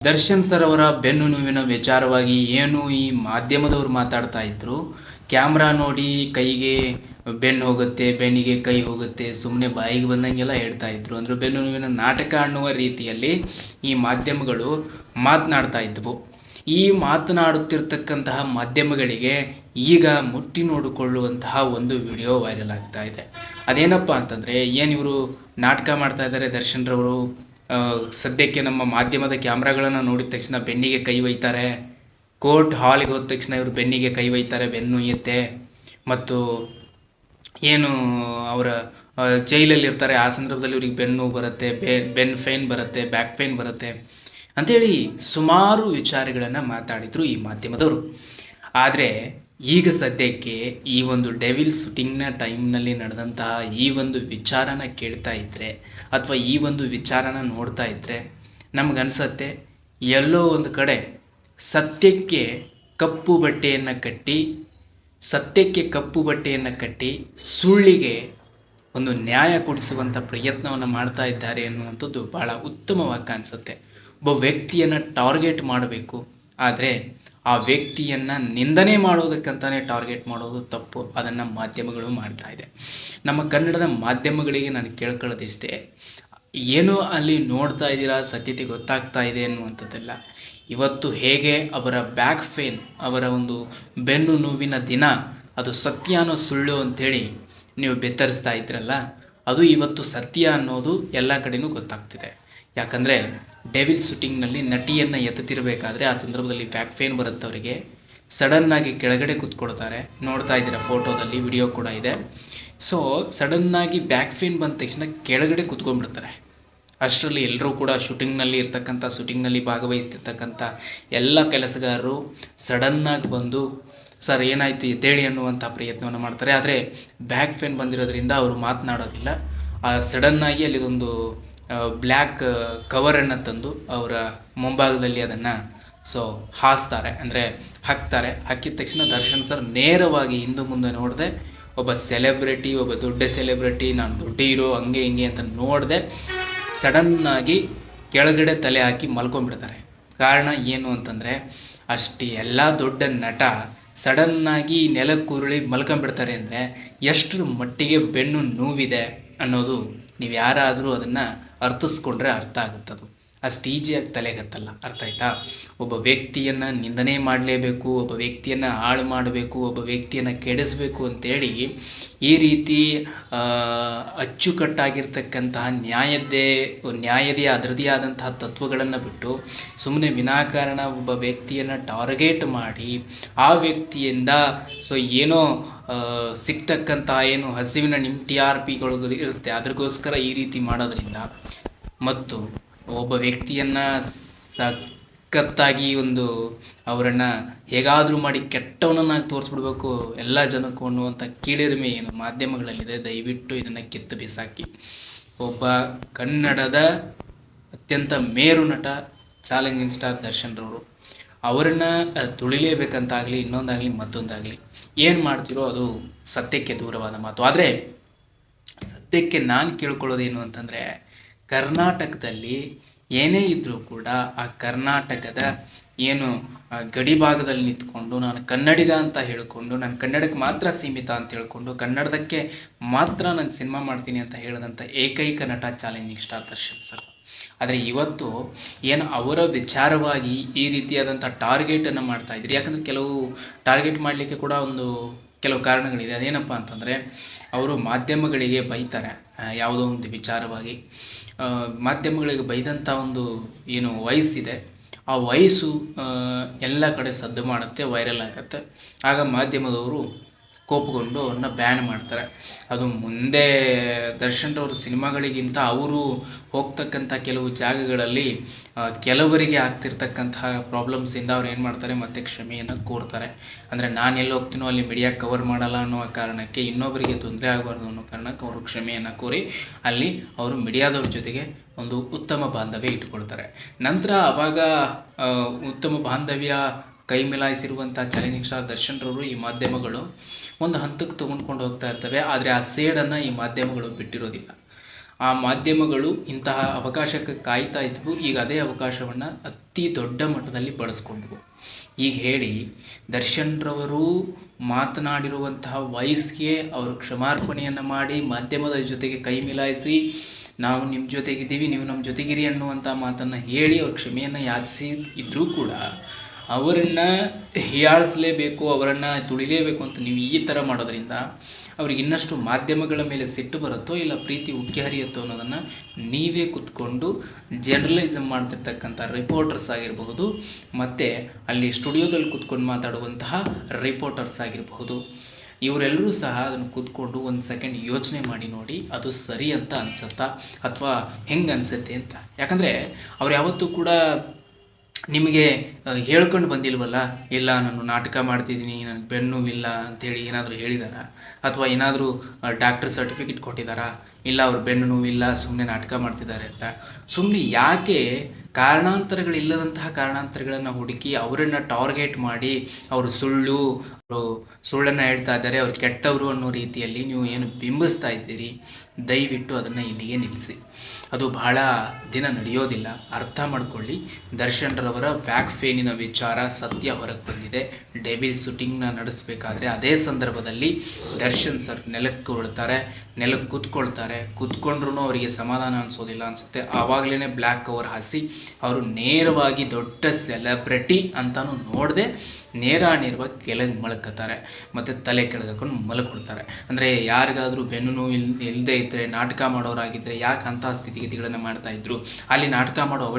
Darshan sir ಅವರ ಬೆನ್ನು ನೋವಿನ ವಿಚಾರವಾಗಿ ಏನು ಈ ಮಾಧ್ಯಮದವರು ಮಾತಾಡ್ತಾ ಇದ್ರು? ಕ್ಯಾಮ್ರಾ ನೋಡಿ ಕೈಗೆ ಬೆನ್ನು ಹೋಗುತ್ತೆ ಬೆನ್ನಿಗೆ ಕೈ ಹೋಗುತ್ತೆ ಸುಮ್ಮನೆ ಬಾಯಿಗೆ ಬಂದಂಗೆಲ್ಲ ಹೇಳ್ತಾ ಇದ್ರು. ಅಂದ್ರೆ ಬೆನ್ನು ನೋವಿನ ನಾಟಕ ಅನ್ನುವ ರೀತಿಯಲ್ಲಿ ಈ ಮಾಧ್ಯಮಗಳು ಮಾತನಾಡ್ತಾ ಇದ್ವು. ಈ ಮಾತನಾಡುತ್ತಿರ್ತಕ್ಕಂತಹ ಮಾಧ್ಯಮಗಳಿಗೆ ಈಗ ಮುಟ್ಟಿ ನೋಡಿಕೊಳ್ಳುವಂತಹ ಒಂದು ವಿಡಿಯೋ ವೈರಲ್ ಆಗ್ತಾ ಇದೆ. ಅದೇನಪ್ಪ ಅಂತಂದ್ರೆ ಏನು ಇವರು ನಾಟಕ ಮಾಡ್ತಾ ಇದ್ದಾರೆ ದರ್ಶನ್ ರವರು ಆ, ಸದ್ಯಕ್ಕೆ ನಮ್ಮ ಮಾಧ್ಯಮದ ಕ್ಯಾಮ್ರಾಗಳನ್ನು ನೋಡಿದ ತಕ್ಷಣ ಬೆನ್ನಿಗೆ ಕೈ ಒಯ್ತಾರೆ. ಕೋರ್ಟ್ ಹಾಲಿಗೆ ಹೋದ ತಕ್ಷಣ ಇವರು ಬೆನ್ನಿಗೆ ಕೈ ಒಯ್ತಾರೆ, ಬೆನ್ನು ಎತ್ತೆ. ಮತ್ತು ಏನು ಅವರ ಜೈಲಲ್ಲಿ ಇರ್ತಾರೆ, ಆ ಸಂದರ್ಭದಲ್ಲಿ ಇವ್ರಿಗೆ ಬೆನ್ನು ಬರುತ್ತೆ ಬೆನ್ ಫೇನ್ ಬರುತ್ತೆ, ಬ್ಯಾಕ್ ಪೇನ್ ಬರುತ್ತೆ ಅಂತೇಳಿ ಸುಮಾರು ವಿಚಾರಗಳನ್ನು ಮಾತಾಡಿದರು ಈ ಮಾಧ್ಯಮದವರು. ಆದರೆ ಈಗ ಸದ್ಯಕ್ಕೆ ಈ ಒಂದು ಡೆವಿಲ್ ಶೂಟಿಂಗ್ನ ಟೈಮ್ನಲ್ಲಿ ನಡೆದಂತಹ ಈ ಒಂದು ವಿಚಾರನ ಕೇಳ್ತಾ ಇದ್ದರೆ ಅಥವಾ ಈ ಒಂದು ವಿಚಾರನ ನೋಡ್ತಾ ಇದ್ದರೆ ನಮಗನ್ಸತ್ತೆ, ಎಲ್ಲೋ ಒಂದು ಕಡೆ ಸತ್ಯಕ್ಕೆ ಕಪ್ಪು ಬಟ್ಟೆಯನ್ನು ಕಟ್ಟಿ, ಸತ್ಯಕ್ಕೆ ಕಪ್ಪು ಬಟ್ಟೆಯನ್ನು ಕಟ್ಟಿ ಸುಳ್ಳಿಗೆ ಒಂದು ನ್ಯಾಯ ಕೊಡಿಸುವಂಥ ಪ್ರಯತ್ನವನ್ನು ಮಾಡ್ತಾ ಇದ್ದಾರೆ ಅನ್ನುವಂಥದ್ದು ಬಹಳ ಉತ್ತಮವಾಗಿ ಕಾಣಿಸುತ್ತೆ. ಒಬ್ಬ ವ್ಯಕ್ತಿಯನ್ನು ಟಾರ್ಗೆಟ್ ಮಾಡಬೇಕು, ಆದರೆ ಆ ವ್ಯಕ್ತಿಯನ್ನು ನಿಂದನೆ ಮಾಡೋದಕ್ಕಂತಾನೆ ಟಾರ್ಗೆಟ್ ಮಾಡೋದು ತಪ್ಪು. ಅದನ್ನು ಮಾಧ್ಯಮಗಳು ಮಾಡ್ತಾ ಇದೆ. ನಮ್ಮ ಕನ್ನಡದ ಮಾಧ್ಯಮಗಳಿಗೆ ನಾನು ಕೇಳ್ಕೊಳ್ಳೋದಿಷ್ಟೇ, ಏನು ಅಲ್ಲಿ ನೋಡ್ತಾ ಇದ್ದೀರಾ, ಸತ್ಯತೆ ಗೊತ್ತಾಗ್ತಾ ಇದೆ ಅನ್ನುವಂಥದ್ದೆಲ್ಲ. ಇವತ್ತು ಹೇಗೆ ಅವರ ಬ್ಯಾಕ್ ಫೇನ್ ಅವರ ಒಂದು ಬೆನ್ನು ನೋವಿನ ದಿನ, ಅದು ಸತ್ಯ ಅನ್ನೋ ಸುಳ್ಳು ಅಂಥೇಳಿ ನೀವು ಬೆತ್ತರಿಸ್ತಾ ಇದ್ರಲ್ಲ, ಅದು ಇವತ್ತು ಸತ್ಯ ಅನ್ನೋದು ಎಲ್ಲ ಕಡೆಯೂ ಗೊತ್ತಾಗ್ತಿದೆ. ಯಾಕಂದರೆ ಡೆವಿಲ್ ಶೂಟಿಂಗ್ನಲ್ಲಿ ನಟಿಯನ್ನು ಎತ್ತುತ್ತಿರಬೇಕಾದ್ರೆ ಆ ಸಂದರ್ಭದಲ್ಲಿ ಬ್ಯಾಕ್ ಫೇನ್ ಬರುತ್ತೆ ಅವರಿಗೆ ಸಡನ್ನಾಗಿ ಕೆಳಗಡೆ ಕೂತ್ಕೊಳ್ತಾರೆ. ನೋಡ್ತಾ ಇದ್ದೀರ ಫೋಟೋದಲ್ಲಿ ವಿಡಿಯೋ ಕೂಡ ಇದೆ. ಸೊ ಸಡನ್ನಾಗಿ ಬ್ಯಾಕ್ ಫೇನ್ ಬಂದ ತಕ್ಷಣ ಕೆಳಗಡೆ ಕೂತ್ಕೊಂಡ್ಬಿಡ್ತಾರೆ. ಅಷ್ಟರಲ್ಲಿ ಎಲ್ಲರೂ ಕೂಡ ಶೂಟಿಂಗ್ನಲ್ಲಿ ಇರ್ತಕ್ಕಂಥ ಶೂಟಿಂಗ್ನಲ್ಲಿ ಭಾಗವಹಿಸ್ತಿರ್ತಕ್ಕಂಥ ಎಲ್ಲ ಕೆಲಸಗಾರರು ಸಡನ್ನಾಗಿ ಬಂದು, ಸರ್, ಏನಾಯಿತು? ಎದ್ದೇಳಿ ಅನ್ನುವಂಥ ಪ್ರಯತ್ನವನ್ನು ಮಾಡ್ತಾರೆ. ಆದರೆ ಬ್ಯಾಕ್ ಫೇನ್ ಬಂದಿರೋದ್ರಿಂದ ಅವರು ಮಾತನಾಡೋದಿಲ್ಲ. ಆ ಸಡನ್ನಾಗಿ ಅಲ್ಲಿದೊಂದು ಬ್ಲ್ಯಾಕ್ ಕವರನ್ನು ತಂದು ಅವರ ಮುಂಭಾಗದಲ್ಲಿ ಅದನ್ನು, ಸೊ, ಹಾಸ್ತಾರೆ. ಅಂದರೆ, ಹಾಕ್ತಾರೆ. ಹಾಕಿದ ತಕ್ಷಣ ದರ್ಶನ್ ಸರ್ ನೇರವಾಗಿ ಹಿಂದೆ ಮುಂದೆ ನೋಡದೆ. ಒಬ್ಬ ಸೆಲೆಬ್ರಿಟಿ, ಒಬ್ಬ ದೊಡ್ಡ ಸೆಲೆಬ್ರಿಟಿ, ನಾನು ದೊಡ್ಡ ಹೀರೋ ಹಂಗೆ ಹಿಂಗೆ ಅಂತ ನೋಡದೆ. ಸಡನ್ನಾಗಿ ಕೆಳಗಡೆ ತಲೆ ಹಾಕಿ ಮಲ್ಕೊಂಡ್ಬಿಡ್ತಾರೆ. ಕಾರಣ ಏನು ಅಂತಂದರೆ, ಅಷ್ಟು ಎಲ್ಲ ದೊಡ್ಡ ನಟ ಸಡನ್ನಾಗಿ ನೆಲಕ್ಕುರುಳಿ ಮಲ್ಕೊಂಡ್ಬಿಡ್ತಾರೆ ಅಂದರೆ, ಎಷ್ಟರ ಮಟ್ಟಿಗೆ ಬೆನ್ನು ನೋವಿದೆ ಅನ್ನೋದು ನೀವು ಯಾರಾದರೂ ಅದನ್ನು ಅರ್ಥಿಸ್ಕೊಂಡ್ರೆ ಅರ್ಥ ಆಗುತ್ತದು. ಅಷ್ಟು ಈಜಿಯಾಗಿ ತಲೆಗತ್ತಲ್ಲ ಅರ್ಥ ಆಯ್ತಾ? ಒಬ್ಬ ವ್ಯಕ್ತಿಯನ್ನು ನಿಂದನೆ ಮಾಡಲೇಬೇಕು, ಒಬ್ಬ ವ್ಯಕ್ತಿಯನ್ನು ಹಾಳು ಮಾಡಬೇಕು, ಒಬ್ಬ ವ್ಯಕ್ತಿಯನ್ನು ಕೆಡಿಸಬೇಕು ಅಂತೇಳಿ ಈ ರೀತಿ ಅಚ್ಚುಕಟ್ಟಾಗಿರ್ತಕ್ಕಂತಹ ನ್ಯಾಯದ್ದೇ, ನ್ಯಾಯದೇ ಅದರದೇ ಆದಂತಹ ತತ್ವಗಳನ್ನು ಬಿಟ್ಟು ಸುಮ್ಮನೆ ವಿನಾಕಾರಣ ಒಬ್ಬ ವ್ಯಕ್ತಿಯನ್ನು ಟಾರ್ಗೆಟ್ ಮಾಡಿ ಆ ವ್ಯಕ್ತಿಯಿಂದ ಸೊ ಏನೋ ಸಿಗ್ತಕ್ಕಂತಹ ಏನು ಹಸಿವಿನ ನಿಮ್ ಟಿ ಆರ್ ಪಿಗಳು ಇರುತ್ತೆ ಅದಕ್ಕೋಸ್ಕರ ಈ ರೀತಿ ಮಾಡೋದ್ರಿಂದ ಮತ್ತು ಒಬ್ಬ ವ್ಯಕ್ತಿಯನ್ನು ಸಖತ್ತಾಗಿ ಒಂದು ಅವರನ್ನು ಹೇಗಾದರೂ ಮಾಡಿ ಕೆಟ್ಟವನನ್ನಾಗಿ ತೋರಿಸ್ಬಿಡ್ಬೇಕು ಎಲ್ಲ ಜನಕ್ಕೂ ಅನ್ನುವಂಥ ಕೀಳಿರಿಮೆ ಏನು ಮಾಧ್ಯಮಗಳಲ್ಲಿದೆ, ದಯವಿಟ್ಟು ಇದನ್ನು ಕಿತ್ತು ಬಿಸಾಕಿ. ಒಬ್ಬ ಕನ್ನಡದ ಅತ್ಯಂತ ಮೇರು ನಟ ಚಾಲೆಂಜಿಂಗ್ ಸ್ಟಾರ್ ದರ್ಶನ್ ರವರು. ಅವರನ್ನು ತುಳಿಲೇಬೇಕಂತಾಗಲಿ, ಇನ್ನೊಂದಾಗಲಿ, ಮತ್ತೊಂದಾಗಲಿ, ಏನು ಮಾಡ್ತಿರೋ ಅದು ಸತ್ಯಕ್ಕೆ ದೂರವಾದ ಮಾತು. ಆದರೆ, ಸತ್ಯಕ್ಕೆ ನಾನು ಕೇಳ್ಕೊಳ್ಳೋದೇನು ಅಂತಂದರೆ ಕರ್ನಾಟಕದಲ್ಲಿ ಏನೇ ಇದ್ದರೂ ಕೂಡ ಆ ಕರ್ನಾಟಕದ ಏನು ಗಡಿ ಭಾಗದಲ್ಲಿ ನಿಂತ್ಕೊಂಡು, ನಾನು ಕನ್ನಡಿಗ ಅಂತ ಹೇಳಿಕೊಂಡು, ನಾನು ಕನ್ನಡಕ್ಕೆ ಮಾತ್ರ ಸೀಮಿತ ಅಂತ ಹೇಳ್ಕೊಂಡು, ಕನ್ನಡದಕ್ಕೆ ಮಾತ್ರ ನಾನು ಸಿನಿಮಾ ಮಾಡ್ತೀನಿ ಅಂತ ಹೇಳಿದಂಥ ಏಕೈಕ ನಟ ಚಾಲೆಂಜಿಂಗ್ ಸ್ಟಾರ್ ದರ್ಶನ್ ಸರ್. ಆದರೆ ಇವತ್ತು ಏನು ಅವರ ವಿಚಾರವಾಗಿ ಈ ರೀತಿಯಾದಂಥ ಟಾರ್ಗೆಟನ್ನು ಮಾಡ್ತಾ ಇದ್ರಿ? ಯಾಕಂದರೆ ಕೆಲವು ಟಾರ್ಗೆಟ್ ಮಾಡಲಿಕ್ಕೆ ಕೂಡ ಒಂದು ಕೆಲವು ಕಾರಣಗಳಿದೆ. ಅದೇನಪ್ಪ ಅಂತಂದರೆ, ಅವರು ಮಾಧ್ಯಮಗಳಿಗೆ ಬೈತಾರೆ ಯಾವುದೋ ಒಂದು ವಿಚಾರವಾಗಿ. ಮಾಧ್ಯಮಗಳಿಗೆ ಬೈದಂಥ ಒಂದು ಏನು ವಯಸ್ಸಿದೆ ಆ ವಯಸ್ಸು ಎಲ್ಲ ಕಡೆ ಸದ್ದು ಮಾಡುತ್ತೆ, ವೈರಲ್ ಆಗುತ್ತೆ. ಆಗ ಮಾಧ್ಯಮದವರು ಕೋಪಗೊಂಡು ಅವ್ರನ್ನ ಬ್ಯಾನ್ ಮಾಡ್ತಾರೆ. ಅದು ಮುಂದೆ ದರ್ಶನ್ ಅವ್ರ ಸಿನಿಮಾಗಳಿಗಿಂತ ಅವರು ಹೋಗ್ತಕ್ಕಂಥ ಕೆಲವು ಜಾಗಗಳಲ್ಲಿ ಕೆಲವರಿಗೆ ಆಗ್ತಿರ್ತಕ್ಕಂತಹ ಪ್ರಾಬ್ಲಮ್ಸಿಂದ ಅವ್ರು ಏನು ಮಾಡ್ತಾರೆ, ಮತ್ತೆ ಕ್ಷಮೆಯನ್ನು ಕೋರ್ತಾರೆ. ಅಂದರೆ ನಾನು ಎಲ್ಲಿ ಹೋಗ್ತೀನೋ ಅಲ್ಲಿ ಮೀಡಿಯಾ ಕವರ್ ಮಾಡಲ್ಲ ಅನ್ನೋ ಕಾರಣಕ್ಕೆ ಇನ್ನೊಬ್ಬರಿಗೆ ತೊಂದರೆ ಆಗಬಾರ್ದು ಅನ್ನೋ ಕಾರಣಕ್ಕೆ ಅವರು ಕ್ಷಮೆಯನ್ನು ಕೋರಿ ಅಲ್ಲಿ ಅವರು ಮೀಡಿಯಾದವ್ರ ಜೊತೆಗೆ ಒಂದು ಉತ್ತಮ ಬಾಂಧವ್ಯ ಇಟ್ಕೊಳ್ತಾರೆ. ನಂತರ ಅವಾಗ ಉತ್ತಮ ಬಾಂಧವ್ಯ ಕೈ ಮಿಲಾಯಿಸಿರುವಂಥ ಚಾಲೆಂಜಿಂಗ್ ಸ್ಟಾರ್ ದರ್ಶನ್ ಈ ಮಾಧ್ಯಮಗಳು ಒಂದು ಹಂತಕ್ಕೆ ತೊಗೊಂಡ್ಕೊಂಡು ಹೋಗ್ತಾ ಇರ್ತವೆ. ಆದರೆ ಆ ಸೇಡನ್ನು ಈ ಮಾಧ್ಯಮಗಳು ಬಿಟ್ಟಿರೋದಿಲ್ಲ. ಆ ಮಾಧ್ಯಮಗಳು ಇಂತಹ ಅವಕಾಶಕ್ಕೆ ಕಾಯ್ತಾ ಇದ್ವು. ಈಗ ಅದೇ ಅವಕಾಶವನ್ನು ಅತಿ ದೊಡ್ಡ ಮಟ್ಟದಲ್ಲಿ ಬಳಸ್ಕೊಂಡ್ವು. ಈಗ ಹೇಳಿ, ದರ್ಶನ್ರವರು ಮಾತನಾಡಿರುವಂತಹ ವಯಸ್ಸಿಗೆ ಅವರು ಕ್ಷಮಾರ್ಪಣೆಯನ್ನು ಮಾಡಿ ಮಾಧ್ಯಮದ ಜೊತೆಗೆ ಕೈ ಮಿಲಾಯಿಸಿ, ನಾವು ನಿಮ್ಮ ಜೊತೆಗಿದ್ದೀವಿ, ನೀವು ನಮ್ಮ ಜೊತೆಗಿರಿ ಅನ್ನುವಂಥ ಮಾತನ್ನು ಹೇಳಿ ಅವ್ರ ಕ್ಷಮೆಯನ್ನು ಯಾಚಿಸಿ ಇದ್ದರೂ ಕೂಡ ಅವರನ್ನು ಹೀಯಾಳಿಸ್ಲೇಬೇಕು, ಅವರನ್ನು ತುಳಿಲೇಬೇಕು ಅಂತ ನೀವು ಈ ಥರ ಮಾಡೋದ್ರಿಂದ ಅವ್ರಿಗೆ ಇನ್ನಷ್ಟು ಮಾಧ್ಯಮಗಳ ಮೇಲೆ ಸಿಟ್ಟು ಬರುತ್ತೋ ಇಲ್ಲ ಪ್ರೀತಿ ಉಕ್ಕಿ ಹರಿಯುತ್ತೋ ಅನ್ನೋದನ್ನು ನೀವೇ ಕುತ್ಕೊಂಡು ಜರ್ನಲಿಸಮ್ ಮಾಡ್ತಿರ್ತಕ್ಕಂಥ ರಿಪೋರ್ಟರ್ಸ್ ಆಗಿರಬಹುದು, ಮತ್ತು ಅಲ್ಲಿ ಸ್ಟುಡಿಯೋದಲ್ಲಿ ಕುತ್ಕೊಂಡು ಮಾತಾಡುವಂತಹ ರಿಪೋರ್ಟರ್ಸ್ ಆಗಿರಬಹುದು. ಇವರೆಲ್ಲರೂ ಸಹ ಅದನ್ನು ಕೂತ್ಕೊಂಡು ಒಂದು ಸೆಕೆಂಡ್ ಯೋಚನೆ ಮಾಡಿ ನೋಡಿ, ಅದು ಸರಿ ಅಂತ ಅನ್ಸುತ್ತಾ ಅಥವಾ ಹೆಂಗೆ ಅನಿಸುತ್ತೆ ಅಂತ. ಯಾಕಂದರೆ ಅವ್ರು ಯಾವತ್ತೂ ಕೂಡ ನಿಮಗೆ ಹೇಳ್ಕೊಂಡು ಬಂದಿಲ್ವಲ್ಲ? ಇಲ್ಲ, ನಾನು ನಾಟಕ ಮಾಡ್ತಿದ್ದೀನಿ, ನನಗೆ ಬೆನ್ನುವಿಲ್ಲ ಅಂತೇಳಿ ಏನಾದರೂ ಹೇಳಿದಾರ? ಅಥವಾ ಏನಾದರೂ ಡಾಕ್ಟರ್ ಸರ್ಟಿಫಿಕೇಟ್ ಕೊಟ್ಟಿದ್ದಾರಾ ಇಲ್ಲ, ಅವ್ರು ಬೆನ್ನು ನೋವಿಲ್ಲ ಸುಮ್ಮನೆ ನಾಟಕ ಮಾಡ್ತಿದ್ದಾರೆ ಅಂತ. ಸುಮ್ಮನೆ ಯಾಕೆ ಕಾರಣಾಂತರಗಳಿಲ್ಲದಂತಹ ಕಾರಣಾಂತರಗಳನ್ನು ಹುಡುಕಿ ಅವರನ್ನು ಟಾರ್ಗೆಟ್ ಮಾಡಿ, ಅವರು ಸುಳ್ಳು ಅವರು ಸುಳ್ಳನ್ನು ಹೇಳ್ತಾ ಇದ್ದಾರೆ, ಅವ್ರು ಕೆಟ್ಟವರು ಅನ್ನೋ ರೀತಿಯಲ್ಲಿ ನೀವು ಏನು ಬಿಂಬಿಸ್ತಾ ಇದ್ದೀರಿ, ದಯವಿಟ್ಟು ಅದನ್ನು ಇಲ್ಲಿಗೆ ನಿಲ್ಲಿಸಿ. ಅದು ಬಹಳ ದಿನ ನಡೆಯೋದಿಲ್ಲ. ಅರ್ಥ ಮಾಡ್ಕೊಳ್ಳಿ. ದರ್ಶನ್ರವರ ಬ್ಯಾಕ್ ಫೇನಿನ ವಿಚಾರ ಸತ್ಯ ಹೊರಗೆ ಬಂದಿದೆ. ಡೆಬಿಲ್ ಶೂಟಿಂಗ್ನ ನಡೆಸಬೇಕಾದ್ರೆ ಅದೇ ಸಂದರ್ಭದಲ್ಲಿ ದರ್ಶನ್ ಸರ್ ನೆಲಕ್ಕೆ ಉಳ್ತಾರೆ ನೆಲಕ್ಕೆ ಕೂತ್ಕೊಳ್ತಾರೆ. ಕೂತ್ಕೊಂಡ್ರೂ ಅವರಿಗೆ ಸಮಾಧಾನ ಅನಿಸೋದಿಲ್ಲ ಅನಿಸುತ್ತೆ. ಆವಾಗಲೇ ಬ್ಲ್ಯಾಕ್ ಕವರ್ ಹಾಸಿ ಅವರು ನೇರವಾಗಿ ದೊಡ್ಡ ಸೆಲೆಬ್ರಿಟಿ ಅಂತಾನು ನೋಡದೆ ನೇರ ನೇರವಾಗಿ ಕೆಳಗೆ ಮಲ್ಕೋತಾರೆ ಮತ್ತು ತಲೆ ಕೆಳಗಾಕೊಂಡು ಮಲ್ಕೊಡ್ತಾರೆ ಅಂದರೆ ಯಾರಿಗಾದರೂ ಬೆನ್ನು ನೋವು ಇಲ್ ಇಲ್ಲದೆ ಇದ್ದರೆ ನಾಟಕ ಮಾಡೋರಾಗಿದ್ದರೆ ಯಾಕೆ ಅಂತಹ ಸ್ಥಿತಿಗತಿಗಳನ್ನು ಮಾಡ್ತಾ ಇದ್ರು? ಅಲ್ಲಿ ನಾಟಕ ಮಾಡೋ ಅವಶ್ಯ